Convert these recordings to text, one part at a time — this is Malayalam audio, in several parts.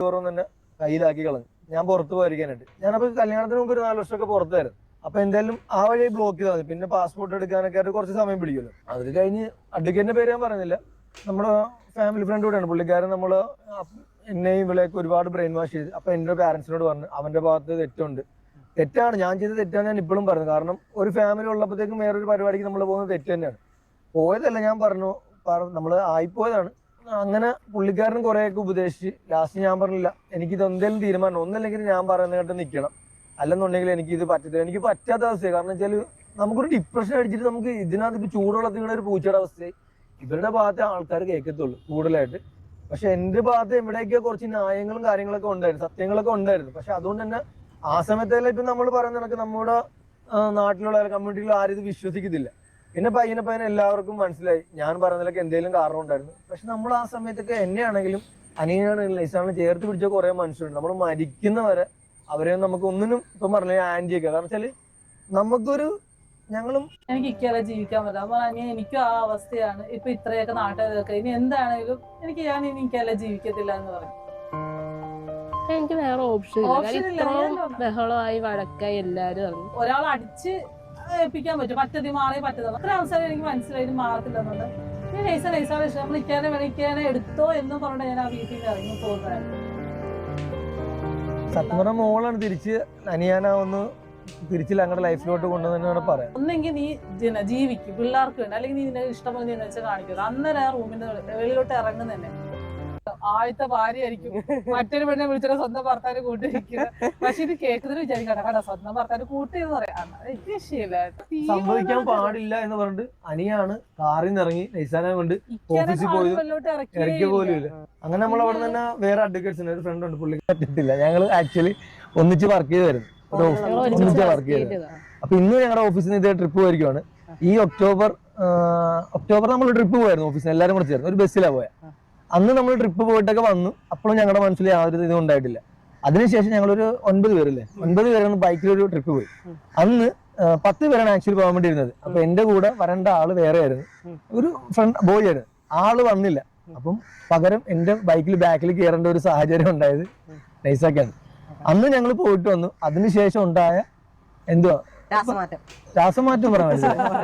ചോറും തന്നെ കയ്യിലാക്കി കളഞ്ഞു. ഞാൻ പുറത്ത് പോയിരിക്കാനായിട്ട്. ഞാനപ്പോ കല്യാണത്തിന് മുമ്പ് ഒരു നാല് വർഷമൊക്കെ പുറത്തായിരുന്നു. അപ്പൊ എന്തായാലും ആ വഴി ബ്ലോക്ക് ചെയ്താൽ മതി. പിന്നെ പാസ്പോർട്ട് എടുക്കാനൊക്കെ ആയിട്ട് കുറച്ച് സമയം പിടിക്കുമല്ലോ. അത് കഴിഞ്ഞ് അഡ്വക്കേറ്റിന്റെ പേര് ഞാൻ പറയുന്നില്ല നമ്മുടെ ഫാമിലി ഫ്രണ്ട് കൂടെയാണ്. പുള്ളിക്കാരൻ നമ്മൾ എന്നെയും ഇവിടെയൊക്കെ ഒരുപാട് ബ്രെയിൻ വാഷ് ചെയ്ത് അപ്പൊ എന്റെ പാരന്റ്സിനോട് പറഞ്ഞു അവന്റെ ഭാഗത്ത് തെറ്റുണ്ട്. തെറ്റാണ്. ഞാൻ ചെയ്ത തെറ്റാണ് ഞാൻ ഇപ്പോഴും പറഞ്ഞു കാരണം ഒരു ഫാമിലി ഉള്ളപ്പോഴത്തേക്കും വേറൊരു പരിപാടിക്ക് നമ്മൾ പോകുന്നത് തെറ്റ് തന്നെയാണ്. പോയതല്ല ഞാൻ പറഞ്ഞു. നമ്മൾ ആയിപ്പോയതാണ്. അങ്ങനെ പുള്ളിക്കാരൻ കുറേയൊക്കെ ഉപദേശിച്ച് ലാസ്റ്റ് ഞാൻ പറഞ്ഞില്ല എനിക്കിത് എന്തെങ്കിലും തീരുമാനം ഒന്നല്ലെങ്കിൽ ഞാൻ പറയുന്ന കേട്ട് നിൽക്കണം അല്ലെന്നുണ്ടെങ്കിൽ എനിക്ക് ഇത് പറ്റത്തില്ല. എനിക്ക് പറ്റാത്ത അവസ്ഥയാണ് കാരണം വെച്ചാൽ നമുക്കൊരു ഡിപ്രഷൻ അടിച്ചിട്ട് നമുക്ക് ഇതിനകത്ത് ഇപ്പൊ ചൂടുള്ള വീണ ഒരു പൂച്ചയുടെ അവസ്ഥയായി. ഇവരുടെ ഭാഗത്തെ ആൾക്കാർ കേൾക്കത്തുള്ളൂ കൂടുതലായിട്ട്. പക്ഷെ എന്റെ ഭാഗത്ത് എവിടെയൊക്കെ കുറച്ച് ന്യായങ്ങളും കാര്യങ്ങളൊക്കെ ഉണ്ടായിരുന്നു സത്യങ്ങളൊക്കെ ഉണ്ടായിരുന്നു. പക്ഷെ അതുകൊണ്ട് തന്നെ ആ സമയത്തെല്ലാം ഇപ്പൊ നമ്മൾ പറയുന്ന കണക്ക് നമ്മുടെ നാട്ടിലുള്ള കമ്മ്യൂണിറ്റിയിൽ ആരും ഇത് വിശ്വസിക്കത്തില്ല. പിന്നെ പയ്യനെ പയ്യനെ എല്ലാവർക്കും മനസ്സിലായി. ഞാൻ പറഞ്ഞതിലൊക്കെ എന്തെങ്കിലും കാരണം ഉണ്ടായിരുന്നു. പക്ഷെ നമ്മൾ ആ സമയത്തൊക്കെ എന്നെയാണെങ്കിലും അനിയനാണെങ്കിലും ലൈസാണ് ചേർത്ത് പിടിച്ച കുറെ മനുഷ്യരുണ്ട്. നമ്മൾ മരിക്കുന്നവരെ അവരെ നമുക്ക് ഒന്നിനും ഇപ്പം പറഞ്ഞ ആന്റിയൊക്കെ കാരണം വെച്ചാൽ നമുക്കൊരു ഞങ്ങളും എനിക്ക് ഇക്കലെ ജീവിക്കാൻ പറ്റില്ല അപ്പൊ എനിക്കും ആ അവസ്ഥയാണ് ഇപ്പൊ ഇത്രയൊക്കെ നാട്ടുകാരൊക്കെ ഇനി എന്താണെങ്കിലും എനിക്ക് ഞാൻ ഇനി ഇക്കലെ ജീവിക്കത്തില്ല എന്ന് പറയും. എനിക്ക് വേറെ ഓപ്ഷൻ ഇല്ല. ഇത്രയും ബഹളമായി വഴക്കായി എല്ലാരും ഒരാൾ അടിച്ച് ഏൽപ്പിക്കാൻ പറ്റും. പറ്റതി മാറി പറ്റുന്നത് അത്ര അവസരം എനിക്ക് മനസ്സിലായി മാറത്തില്ലെന്നുണ്ട് ഞാൻ നൈസ നൈസാ വിഷയം നമ്മൾ ഇക്കാനെ വിളിക്കാനെ എടുത്തോ എന്ന് പറഞ്ഞിട്ട് ഞാൻ ആ വീട്ടിൽ നിന്ന് ഇറങ്ങി പോകുന്നതായിരുന്നു. സത്യം പറഞ്ഞ മോളാണ് തിരിച്ച് അനിയാനാവുന്നു. തിരിച്ച് ഞങ്ങളുടെ ലൈഫിലോട്ട് കൊണ്ടുവന്നാണ് പറയാം ഒന്നെങ്കിൽ നീ ജന- ജീവിക്കും. പിള്ളേർക്ക് വേണ്ടി. അല്ലെങ്കിൽ നീ നിന്റെ ഇഷ്ടം പോലെ വെച്ചാൽ കാണിക്കുന്നത് അന്നേരം ആ റൂമിന്റെ വെളിയിലോട്ട് ഇറങ്ങുന്ന തന്നെ ആദ്യത്തെ ഭാര്യയായിരിക്കും. മറ്റൊരു പെണ്ണെ വിളിച്ചിട്ട് സ്വന്തം ഭർത്താവിനെ കൂട്ടിരിക്കുന്നത് പക്ഷെ ഇത് കേൾക്കുന്നതിന് വിചാരിക്കണം കേട്ടോ സ്വന്തം ഭർത്താവിനെ കൂട്ടിയെന്ന് പറയാം. അന്നേരം എനിക്ക് വിഷയമില്ല സംഭവിക്കാൻ പാടില്ല എന്ന് പറഞ്ഞിട്ട് അനിയാണ് കാറിൽ നിന്ന് ഇറങ്ങി നൈസാനെ കൊണ്ട് ഓഫീസിൽ പോയി ഇറക്കിയ പോലും ഇല്ല. അങ്ങനെ നമ്മൾ അവിടെ തന്നെ വേറെ അഡ്വക്കേറ്റ്സിന് ഒരു ഫ്രണ്ട് ഉണ്ട് പുള്ളി പറ്റത്തില്ല ഞങ്ങൾ ആക്ച്വലി ഒന്നിച്ച് വർക്ക് ചെയ്തായിരുന്നു. ഒരു ഒന്നിച്ച് വർക്ക് ചെയ്ത് അപ്പൊ ഇന്ന് ഞങ്ങളുടെ ഓഫീസിൽ നിന്ന് ഇതേ ട്രിപ്പ് പോയിരിക്കുവാണ്. ഈ ഒക്ടോബർ ഒക്ടോബർ നമ്മൾ ട്രിപ്പ് പോയായിരുന്നു ഓഫീസിൽ എല്ലാവരും കൂടെ ചേർന്ന്. ഒരു ബസ്സിലാണ് പോയ. അന്ന് നമ്മൾ ട്രിപ്പ് പോയിട്ടൊക്കെ വന്നു. അപ്പോഴും ഞങ്ങളുടെ മനസ്സിൽ യാതൊരു ഇതും ഉണ്ടായിട്ടില്ല. അതിനുശേഷം ഞങ്ങളൊരു ഒൻപത് പേരല്ലേ? ഒൻപത് പേരാണ് ബൈക്കിൽ ഒരു ട്രിപ്പ് പോയി. അന്ന് പത്ത് പേരാണ് ആക്ച്വലി പോകാൻ വേണ്ടി ഇരുന്നത്. അപ്പൊ എന്റെ കൂടെ വരേണ്ട ആൾ വേറെ ആയിരുന്നു ഒരു ഫ്രണ്ട് ബോയ് ആയിരുന്നു. ആൾ വന്നില്ല. അപ്പം പകരം എന്റെ ബൈക്കിൽ ബാക്കിൽ കയറേണ്ട ഒരു സാഹചര്യം ഉണ്ടായത് നൈസാക്കാണ്. അന്ന് ഞങ്ങൾ പോയിട്ട് വന്നു. അതിനുശേഷം ഉണ്ടായ എന്തുവാ? രാസമാറ്റം. രാസമാറ്റം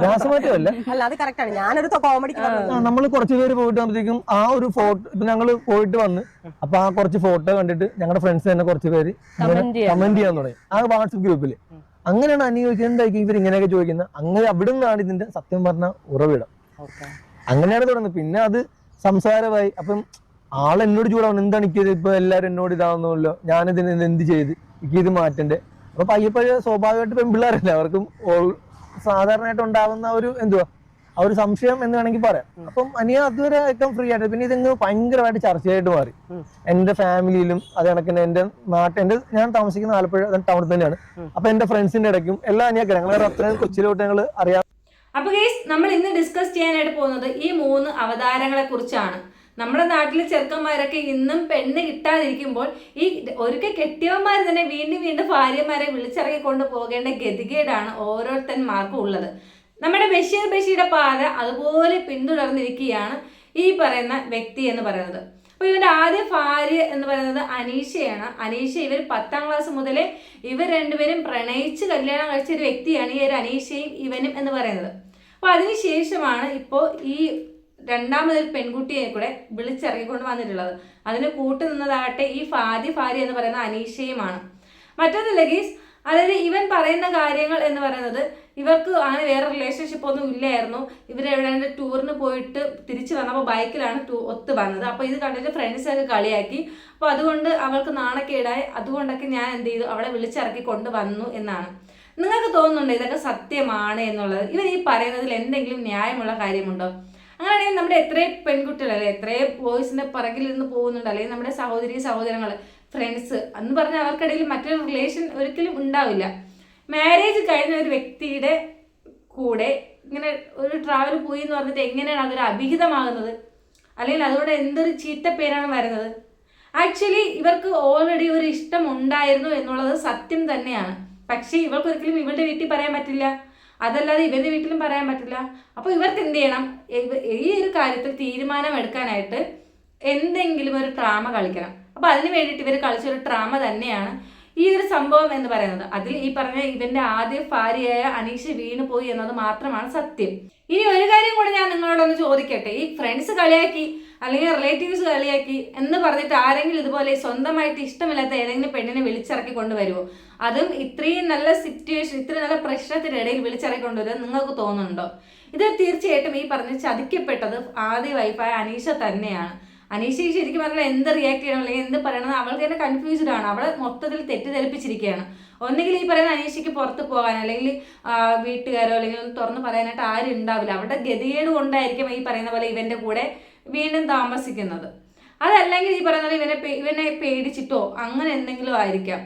രാസമാറ്റം അല്ല അല്ല അത് കറക്റ്റ് ആണ്. ഞാനൊരു കോമഡിക്ക് നമ്മൾ കുറച്ച് പേര് പോയിട്ട് വന്നപ്പോഴത്തേക്കും ആ ഒരു ഫോട്ടോ ഇപ്പൊ ഞങ്ങൾ പോയിട്ട് വന്ന് അപ്പൊ ആ കുറച്ച് ഫോട്ടോ കണ്ടിട്ട് ഞങ്ങളുടെ ഫ്രണ്ട്സ് തന്നെ കുറച്ച് പേര് കമന്റ് ചെയ്യാൻ തുടങ്ങി. ആ വാട്സപ്പ് ഗ്രൂപ്പിൽ. അങ്ങനെയാണ് അനി എന്തായിരിക്കും ഇവർ ഇങ്ങനെയൊക്കെ ചോദിക്കുന്നത്? അങ്ങനെ അവിടെ നിന്നാണ് ഇതിന്റെ സത്യം പറഞ്ഞ ഉറവിടം. അങ്ങനെയാണ് തുടങ്ങുന്നത്. പിന്നെ അത് സംസാരമായി. അപ്പം ആൾ എന്നോട് ചൂടാവണം. എന്താണ് ഇപ്പൊ എല്ലാരും എന്നോട് ഇതാവുന്നല്ലോ ഞാനിതിന് എന്ത് ചെയ്ത്? എനിക്ക് ഇത് മാറ്റണ്ടേ? അപ്പൊ പയ്യെ പയ്യെ സ്വാഭാവികമായിട്ട് പെൺപിള്ളേരല്ലേ? അവർക്കും ഓൾ- സാധാരണയായിട്ട് ഉണ്ടാവുന്ന ഒരു എന്തുവാ? ആ ഒരു സംശയം എന്ന് വേണമെങ്കിൽ പറയാം. അപ്പം അനിയ അതുവരെ ഏറ്റവും ഫ്രീ ആയിട്ട് പിന്നെ ഇതിങ്ങ് ഭയങ്കരമായിട്ട് ചർച്ചയായിട്ട് മാറി. എന്റെ ഫാമിലിയിലും അത് കണക്കിന് എന്റെ നാട്ടിൽ എന്റെ ഞാൻ താമസിക്കുന്ന ആലപ്പുഴ ടൗണിൽ തന്നെയാണ്. അപ്പൊ എന്റെ ഫ്രണ്ട്സിന്റെ ഇടയ്ക്കും എല്ലാ അനിയൊക്കെ ഞങ്ങൾ അത്രയും കൊച്ചിലോട്ട് ഞങ്ങൾ അറിയാം. അപ്പൊ ഗേസ് നമ്മൾ ഇന്ന് ഡിസ്കസ് ചെയ്യാനായിട്ട് പോകുന്നത് ഈ മൂന്ന് അവതാരങ്ങളെ കുറിച്ചാണ്. നമ്മുടെ നാട്ടിലെ ചെറുക്കന്മാരൊക്കെ ഇന്നും പെണ്ണ് കിട്ടാതിരിക്കുമ്പോൾ ഈ ഒരിക്കൽ കെട്ടിയവന്മാർ തന്നെ വീണ്ടും വീണ്ടും ഭാര്യമാരെ വിളിച്ചിറക്കി കൊണ്ട് പോകേണ്ട ഗതികേടാണ് ഓരോരുത്തന്മാർക്കും ഉള്ളത്. നമ്മുടെ ബഷീർ ബഷീരുടെ പാത അതുപോലെ പിന്തുടർന്നിരിക്കുകയാണ് ഈ പറയുന്ന വ്യക്തി എന്ന് പറയുന്നത്. അപ്പോൾ ഇവന്റെ ആദ്യ ഭാര്യ എന്ന് പറയുന്നത് അനീഷയാണ്. അനീഷ ഇവർ പത്താം ക്ലാസ് മുതലേ ഇവർ രണ്ടുപേരും പ്രണയിച്ച് കല്യാണം കഴിച്ച ഒരു വ്യക്തിയാണ് ഈ ഒരു അനീഷയും ഇവനും എന്ന് പറയുന്നത്. അപ്പോൾ അതിനുശേഷമാണ് ഇപ്പോൾ ഈ രണ്ടാമതൊരു പെൺകുട്ടിയെ കൂടെ വിളിച്ചിറങ്ങിക്കൊണ്ട് വന്നിട്ടുള്ളത്. അതിന് കൂട്ടു നിന്നതാകട്ടെ ഈ ഫാദി ഫാരി എന്ന് പറയുന്ന അനീഷയുമാണ്. മറ്റൊന്ന് ലഗീസ് അതായത് ഇവൻ പറയുന്ന കാര്യങ്ങൾ എന്ന് പറയുന്നത് ഇവർക്ക് അങ്ങനെ വേറെ റിലേഷൻഷിപ്പ് ഒന്നും ഇല്ലായിരുന്നു. എവിടെ ടൂറിന് പോയിട്ട് തിരിച്ചു വന്നപ്പോൾ ബൈക്കിലാണ് ടൂ ഒത്ത് വന്നത്. അപ്പോൾ ഇത് കണ്ടിട്ട് ഫ്രണ്ട്സൊക്കെ കളിയാക്കി. അപ്പോൾ അതുകൊണ്ട് അവൾക്ക് നാണക്കേടായി. അതുകൊണ്ടൊക്കെ ഞാൻ എന്ത് ചെയ്തു? അവളെ വിളിച്ചിറക്കി കൊണ്ട് വന്നു എന്നാണ്. നിങ്ങൾക്ക് തോന്നുന്നുണ്ടോ ഇതൊക്കെ സത്യമാണ് എന്നുള്ളത്? ഇവർ ഈ പറയുന്നതിൽ എന്തെങ്കിലും ന്യായമുള്ള കാര്യമുണ്ടോ? അങ്ങനെയാണെങ്കിൽ നമ്മുടെ എത്രയും പെൺകുട്ടികൾ അല്ലെ എത്രയും ബോയ്സിന്റെ പിറകിൽ നിന്ന് പോകുന്നുണ്ട്. അല്ലെങ്കിൽ നമ്മുടെ സഹോദരി സഹോദരങ്ങൾ ഫ്രണ്ട്സ് എന്ന് പറഞ്ഞാൽ അവർക്കിടയിൽ മറ്റൊരു റിലേഷൻ ഒരിക്കലും ഉണ്ടാവില്ല. മാരേജ് കഴിഞ്ഞ ഒരു വ്യക്തിയുടെ കൂടെ ഇങ്ങനെ ഒരു ട്രാവൽ പോയി എന്ന് പറഞ്ഞിട്ട് എങ്ങനെയാണ് അതൊരു അഭിഹിതമാകുന്നത്? അല്ലെങ്കിൽ അതുകൊണ്ട് എന്തൊരു ചീത്ത പേരാണ് വരുന്നത്? ആക്ച്വലി ഇവർക്ക് ഓൾറെഡി ഒരു ഇഷ്ടം ഉണ്ടായിരുന്നു എന്നുള്ളത് സത്യം തന്നെയാണ്. പക്ഷേ ഇവർക്ക് ഒരിക്കലും ഇവരുടെ വീട്ടിൽ പറയാൻ പറ്റില്ല. അതല്ലാതെ ഇവരുടെ വീട്ടിലും പറയാൻ പറ്റില്ല. അപ്പോൾ ഇവർക്ക് എന്ത് ചെയ്യണം? ഈ ഒരു കാര്യത്തിൽ തീരുമാനം എടുക്കാനായിട്ട് എന്തെങ്കിലും ഒരു ഡ്രാമ കളിക്കണം. അപ്പോൾ അതിന് വേണ്ടിയിട്ട് ഇവർ കളിച്ച ഒരു ഡ്രാമ തന്നെയാണ് ഈ ഒരു സംഭവം എന്ന് പറയുന്നത്. അതിൽ ഈ പറഞ്ഞ ഇവന്റെ ആദ്യ ഭാര്യയായ അനീഷ് വീണു പോയി എന്നത് മാത്രമാണ് സത്യം. ഇനി ഒരു കാര്യം കൂടെ ഞാൻ നിങ്ങളോടൊന്ന് ചോദിക്കട്ടെ? ഈ ഫ്രണ്ട്സ് കളിയാക്കി അല്ലെങ്കിൽ റിലേറ്റീവ്സ് കളിയാക്കി എന്ന് പറഞ്ഞിട്ട് ആരെങ്കിലും ഇതുപോലെ സ്വന്തമായിട്ട് ഇഷ്ടമില്ലാത്ത ഏതെങ്കിലും പെണ്ണിനെ വിളിച്ചിറക്കി കൊണ്ടുവരുമോ അതും ഇത്രയും നല്ല സിറ്റുവേഷൻ ഇത്രയും നല്ല പ്രശ്നത്തിനിടയിൽ വിളിച്ചിറക്കി കൊണ്ടുവരുമെന്ന് നിങ്ങൾക്ക് തോന്നുന്നുണ്ടോ? ഇത് തീർച്ചയായിട്ടും ഈ പറഞ്ഞ് ചതിക്കപ്പെട്ടത് ആദ്യ വൈഫായ അനീഷ തന്നെയാണ്. അനീഷ ശരിക്കും പറഞ്ഞാൽ എന്ത് റിയാക്ട് ചെയ്യണം അല്ലെങ്കിൽ എന്ത് പറയണം അവൾക്ക് തന്നെ കൺഫ്യൂസ്ഡ് ആണ്. അവളെ മൊത്തത്തിൽ തെറ്റിദ്ധരിപ്പിച്ചിരിക്കുകയാണ്. ഒന്നുകിൽ ഈ പറയുന്ന അനീഷയ്ക്ക് പുറത്ത് പോകാൻ അല്ലെങ്കിൽ വീട്ടുകാരോ അല്ലെങ്കിൽ ഒന്ന് തുറന്ന് പറയാനായിട്ട് ആരും ഉണ്ടാവില്ല. അവരുടെ ഗതികേട് കൊണ്ടായിരിക്കും ഈ പറയുന്ന പോലെ ഇവന്റെ കൂടെ വീണ്ടും താമസിക്കുന്നത്. അതല്ലെങ്കിൽ ഈ പറയുന്നത് ഇവനെ ഇവനെ പേടിച്ചിട്ടോ അങ്ങനെ എന്തെങ്കിലും ആയിരിക്കാം.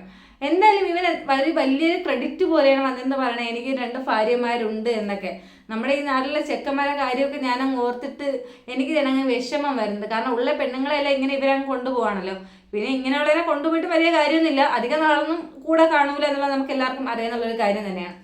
എന്തായാലും ഇവന് വലിയ വലിയൊരു ക്രെഡിറ്റ് പോലെയാണ് അതെന്ന് പറയണത് എനിക്ക് രണ്ട് ഭാര്യമാരുണ്ട് എന്നൊക്കെ. നമ്മുടെ ഈ നാട്ടിലെ ചെക്കന്മാരെ കാര്യമൊക്കെ ഞാനങ്ങ് ഓർത്തിട്ട് എനിക്ക് ഞാനങ്ങ് വിഷമം വരുന്നത്. കാരണം ഉള്ള പെണ്ണുങ്ങളെല്ലാം ഇങ്ങനെ ഇവരങ്ങ് കൊണ്ടുപോവാണല്ലോ. പിന്നെ ഇങ്ങനെയുള്ളവരെ കൊണ്ടുപോയിട്ട് വലിയ കാര്യമൊന്നുമില്ല. അധികം നാളൊന്നും കൂടെ കാണൂല എന്നുള്ളത് നമുക്ക് എല്ലാവർക്കും അറിയാന്നുള്ളൊരു കാര്യം തന്നെയാണ്.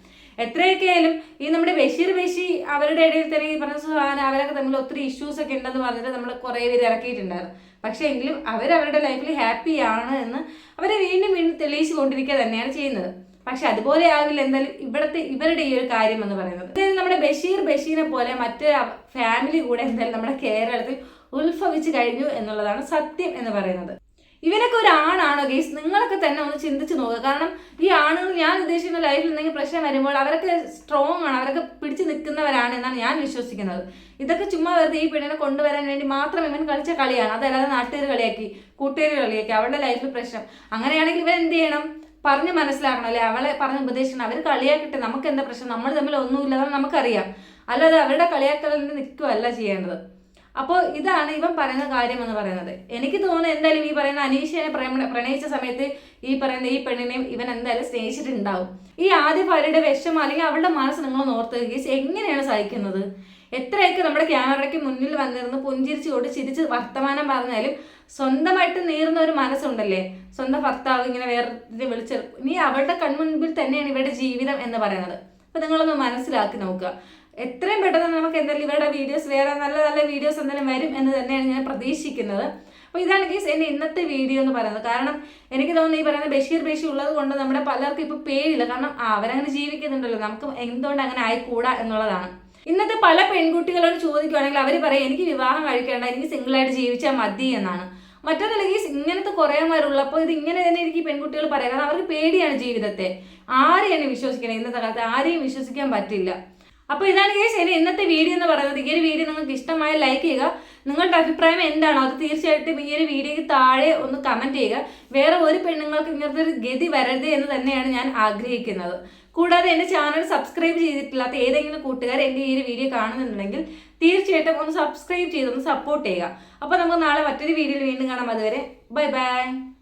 എത്രയൊക്കെ ആയാലും ഈ നമ്മുടെ ബഷീർ ബഷി അവരുടെ ഇടയിൽ തന്നെ ഈ പറഞ്ഞ സുഹാന അവരൊക്കെ തമ്മിൽ ഒത്തിരി ഇഷ്യൂസ് ഒക്കെ ഉണ്ടെന്ന് പറഞ്ഞിട്ട് നമ്മൾ കുറേ പേര് ഇറക്കിയിട്ടുണ്ടായിരുന്നു. പക്ഷേ എങ്കിലും അവർ അവരുടെ ലൈഫിൽ ഹാപ്പി ആണ് എന്ന് അവരെ വീണ്ടും വീണ്ടും തെളിയിച്ചു കൊണ്ടിരിക്കുക തന്നെയാണ് ചെയ്യുന്നത്. പക്ഷെ അതുപോലെ ആകില്ല എന്തായാലും ഇവിടുത്തെ ഇവരുടെ ഈ ഒരു കാര്യം എന്ന് പറയുന്നത്. അതായത് നമ്മുടെ ബഷീർ ബഷീറിനെ പോലെ മറ്റൊരു ഫാമിലി കൂടെ എന്തായാലും നമ്മുടെ കേരളത്തിൽ ഉത്ഭവിച്ചു കഴിഞ്ഞു എന്നുള്ളതാണ് സത്യം എന്ന് പറയുന്നത്. ഇവനൊക്കെ ഒരു ആണാണോ ഗേസ് നിങ്ങളൊക്കെ തന്നെ ഒന്ന് ചിന്തിച്ച് നോക്കുക കാരണം ഈ ആണുകൾ ഞാൻ ഉദ്ദേശിക്കുന്ന ലൈഫിൽ എന്തെങ്കിലും പ്രശ്നം വരുമ്പോൾ അവരൊക്കെ സ്ട്രോങ് ആണ്. അവരൊക്കെ പിടിച്ചു നിൽക്കുന്നവരാണ് എന്നാണ് ഞാൻ വിശ്വസിക്കുന്നത്. ഇതൊക്കെ ചുമ്മാ വെറുതെ ഈ പെണ്ണിനെ കൊണ്ടുവരാൻ വേണ്ടി മാത്രം ഇവൻ കളിച്ച കളിയാണ്. അതല്ലാതെ നാട്ടുകാർ കളിയാക്കി കൂട്ടുകാർ കളിയാക്കി അവളുടെ ലൈഫിൽ പ്രശ്നം. അങ്ങനെയാണെങ്കിൽ ഇവൻ എന്ത് ചെയ്യണം? പറഞ്ഞ് മനസ്സിലാക്കണം അല്ലെ? അവളെ പറഞ്ഞ് ഉപദേശിക്കണം. അവർ കളിയാക്കട്ടെ. നമുക്ക് എന്താ പ്രശ്നം? നമ്മൾ തമ്മിൽ ഒന്നുമില്ല നമുക്കറിയാം. അല്ലാതെ അവരുടെ കളിയാക്കലിൽ നിൽക്കുകയല്ല ചെയ്യേണ്ടത്. അപ്പോൾ ഇതാണ് ഇവൻ പറയുന്ന കാര്യം എന്ന് പറയുന്നത്. എനിക്ക് തോന്നുന്നത് എന്തായാലും ഈ പറയുന്ന പ്രേമ പ്രണയിച്ച സമയത്ത് ഈ പറയുന്ന ഈ പെണ്ണിനെയും ഇവൻ എന്തായാലും സ്നേഹിച്ചിട്ടുണ്ടാവും. ഈ ആദ്യ ഭാര്യയുടെ വിഷമം അല്ലെങ്കിൽ അവളുടെ മനസ്സ് നിങ്ങൾ ഓർത്ത് ഗീസ് എങ്ങനെയാണ് സഹിക്കുന്നത്? എത്രയൊക്കെ നമ്മുടെ ക്യാമറയ്ക്ക് മുന്നിൽ വന്നിരുന്ന് പുഞ്ചിരിച്ച് കൊണ്ട് ചിരിച്ച് വർത്തമാനം പറഞ്ഞാലും സ്വന്തമായിട്ട് നീറുന്ന ഒരു മനസ്സുണ്ടല്ലേ? സ്വന്തം ഭർത്താവ് ഇങ്ങനെ വേറെ വിളിച്ച് നീ അവളുടെ കൺമുൻപിൽ തന്നെയാണ് ഇവരുടെ ജീവിതം എന്ന് പറയുന്നത്. അപ്പൊ നിങ്ങളൊന്ന് മനസ്സിലാക്കി നോക്കുക. എത്രയും പെട്ടെന്ന് നമുക്ക് എന്തായാലും ഇവരുടെ വീഡിയോസ് വേറെ നല്ല നല്ല വീഡിയോസ് എന്തായാലും വരും എന്ന് തന്നെയാണ് ഞാൻ പ്രതീക്ഷിക്കുന്നത്. അപ്പോൾ ഇതാണ് കേസ് എന്റെ ഇന്നത്തെ വീഡിയോ എന്ന് പറയുന്നത്. കാരണം എനിക്ക് തോന്നുന്നു ഈ പറയുന്ന ബഷീർ ബഷീർ ഉള്ളത് കൊണ്ട് നമ്മുടെ പലർക്കും ഇപ്പോൾ പേടിയില്ല. കാരണം അവരങ്ങനെ ജീവിക്കുന്നുണ്ടല്ലോ. നമുക്ക് എന്തുകൊണ്ട് അങ്ങനെ ആയിക്കൂടാ എന്നുള്ളതാണ്. ഇന്നത്തെ പല പെൺകുട്ടികളോട് ചോദിക്കുകയാണെങ്കിൽ അവർ പറയും എനിക്ക് വിവാഹം കഴിക്കേണ്ട എനിക്ക് സിംഗിളായിട്ട് ജീവിച്ചാൽ മതി എന്നാണ്. മറ്റൊന്നല്ല ഈ ഇങ്ങനത്തെ കുറേമാരുള്ളപ്പോൾ ഇത് ഇങ്ങനെ തന്നെ എനിക്ക് പെൺകുട്ടികൾ പറയാം കാരണം അവർക്ക് പേടിയാണ് ജീവിതത്തെ. ആരെയാണ് വിശ്വസിക്കണം? ഇന്നത്തെ കാലത്ത് ആരെയും വിശ്വസിക്കാൻ പറ്റില്ല. അപ്പോൾ ഇതാണ് കേസ് ഇനി ഇന്നത്തെ വീഡിയോ എന്ന് പറയുന്നത്. ഈ ഒരു വീഡിയോ നിങ്ങൾക്ക് ഇഷ്ടമായ ലൈക്ക് ചെയ്യുക. നിങ്ങളുടെ അഭിപ്രായം എന്താണോ? അത് തീർച്ചയായിട്ടും ഈ ഒരു വീഡിയോയ്ക്ക് താഴെ ഒന്ന് കമന്റ് ചെയ്യുക. വേറെ ഒരു പെണ്ണുങ്ങൾക്ക് ഇങ്ങനത്തെ ഒരു ഗതി വരരുത് എന്ന് തന്നെയാണ് ഞാൻ ആഗ്രഹിക്കുന്നത്. കൂടാതെ എന്റെ ചാനൽ സബ്സ്ക്രൈബ് ചെയ്തിട്ടില്ലാത്ത ഏതെങ്കിലും കൂട്ടുകാർ എന്റെ ഈ ഒരു വീഡിയോ കാണുന്നുണ്ടെങ്കിൽ തീർച്ചയായിട്ടും ഒന്ന് സബ്സ്ക്രൈബ് ചെയ്തൊന്ന് സപ്പോർട്ട് ചെയ്യുക. അപ്പോൾ നമുക്ക് നാളെ മറ്റൊരു വീഡിയോയിൽ വീണ്ടും കാണാം. അതുവരെ ബൈ ബൈ